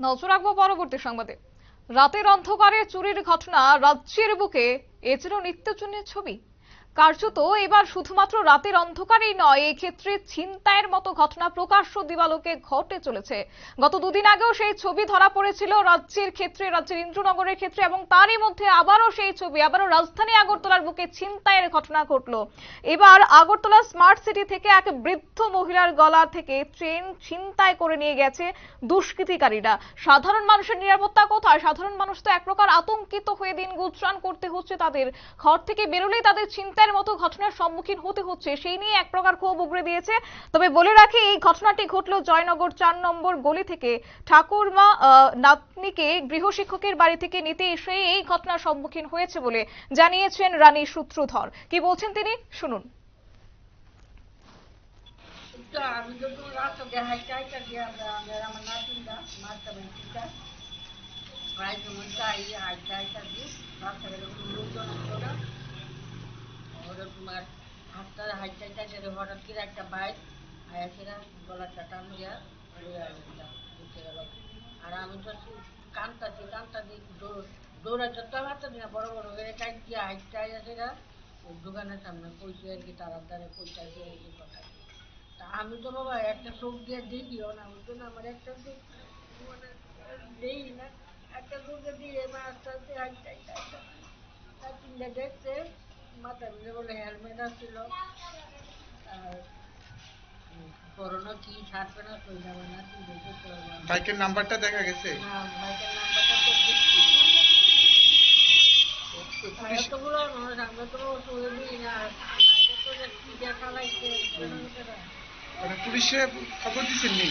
নজর রাখব পরবর্তী সংবাদে। রাতের অন্ধকারে চুরির ঘটনা রাজ্যের বুকে এ যেন নিত্যচুনের ছবি। কার্যত এবার শুধুমাত্র রাতের অন্ধকারেই নয় এই ক্ষেত্রে ছিনতাইয়ের মতো ঘটনা প্রকাশ্য দিবালোকে ঘটে চলেছে। গত দুদিন আগেও সেই ছবি ধরা পড়েছিল রাজ্যের ক্ষেত্রে, রাজ্যের ইন্দ্রনগরের ক্ষেত্রে এবং তারই মধ্যে আবারও সেই ছবি, আবারও রাজধানী আগরতলার বুকে ছিনতাইয়ের ঘটনা ঘটলো। এবার আগরতলা স্মার্ট সিটি থেকে এক বৃদ্ধ মহিলার গলা থেকে ট্রেন ছিনতাই করে নিয়ে গেছে দুষ্কৃতিকারীরা। সাধারণ মানুষের নিরাপত্তা কোথায়? সাধারণ মানুষ তো এক প্রকার আতঙ্কিত হয়ে দিন গুজরান করতে হচ্ছে তাদের। ঘর থেকে বেরোলেই তাদের ছিনতাইয়ের মতো ঘটনার সম্মুখীন হতে হচ্ছে, সেই নিয়ে এক প্রকার ক্ষোভ উগড়ে দিয়েছে। তবে বলে রাখি, এই ঘটনাটি ঘটলো জয়নগর চার নম্বর গলি থেকে। ঠাকুরমা নাতনিকে গৃহশিক্ষকের বাড়ি থেকে নিতে এসে এই ঘটনার সম্মুখীন হয়েছে বলে জানিয়েছেন রানী সূত্রধর। কি বলছেন তিনি? শুনুন। আমি তোমার হাইটা হাইটা আমরা আমরা নাতিনটা প্রায় সময় তাই হাইটা হাইটা কোনো লোকজন হঠাৎ করে একটা বাইক গলাটা টান দিয়া উঠে গেল। আর আমি তো কানতাছি কানতাছি, দৌড়া যত হাতটা দিনা বড় বড় করে টাইট দিয়ে দোকানের সামনে পৌঁছে আর কি তাড়াতাড়ি পৌঁছাইছে এই যে কথা। তা আমি তো বাবা একটা চোখ দিয়ে দেখিও না বুঝতো না আমার একটা চোখ মানে দেই না, একটা চোখে দিয়ে এবার আস্তে আস্তে তিনটা দেখছে মাথার হেলমেট আসছিল আর করোনা কি ছাড়বে না কই যাবে না তুই দেখে বাইকের নাম্বারটা দেখা গেছে? না বাইকের নাম্বারটা তো দেখছি। আমরা তো না তো দেখা লাগছে মানে পুলিশে খবর দিচ্ছেন নি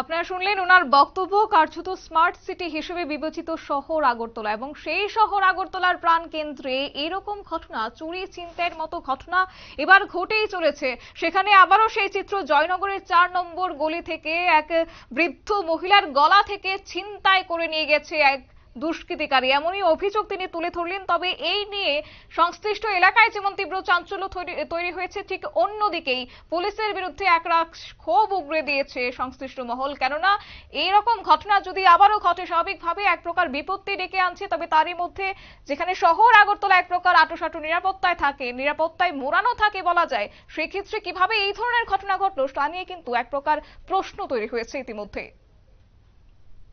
আপনারা শুনলেন ওনার বক্তব্য, কার্যত স্মার্ট সিটি হিসেবে বিবেচিত শহর আগরতলা এবং সেই শহর আগরতলার প্রাণ কেন্দ্রে এরকম ঘটনা, চুরি চিন্তায়ের মতো ঘটনা এবার ঘটেই চলেছে। সেখানে আবারও সেই চিত্র জয়নগরের চার নম্বর গলি থেকে এক বৃদ্ধ মহিলার গলা থেকে ছিনতাই করে নিয়ে গেছে এক দুষ্কৃতিকারী। এমনই অভিযোগ তিনি তুলে ধরলেন, তবে এই নিয়ে সংশ্লিষ্ট এলাকায় যেমন তীব্র চাঞ্চল্য তৈরি- হয়েছে, ঠিক অন্যদিকেই পুলিশের বিরুদ্ধে একরাশ ক্ষোভ উগড়ে দিয়েছে সংশ্লিষ্ট মহল। কেননা, এইরকম ঘটনা যদি আবারও ঘটে, স্বাভাবিকভাবে এক প্রকার বিপত্তি ডেকে আনছে, তবে তারই মধ্যে যেখানে শহর আগরতলা এক প্রকার আটোসাটো নিরাপত্তায় থাকে, নিরাপত্তায় মোড়ানো থাকে বলা যায়, সেক্ষেত্রে কীভাবে এই ধরনের ঘটনা ঘটলো, তা নিয়ে কিন্তু এক প্রকার প্রশ্ন তৈরি হয়েছে ইতিমধ্যে।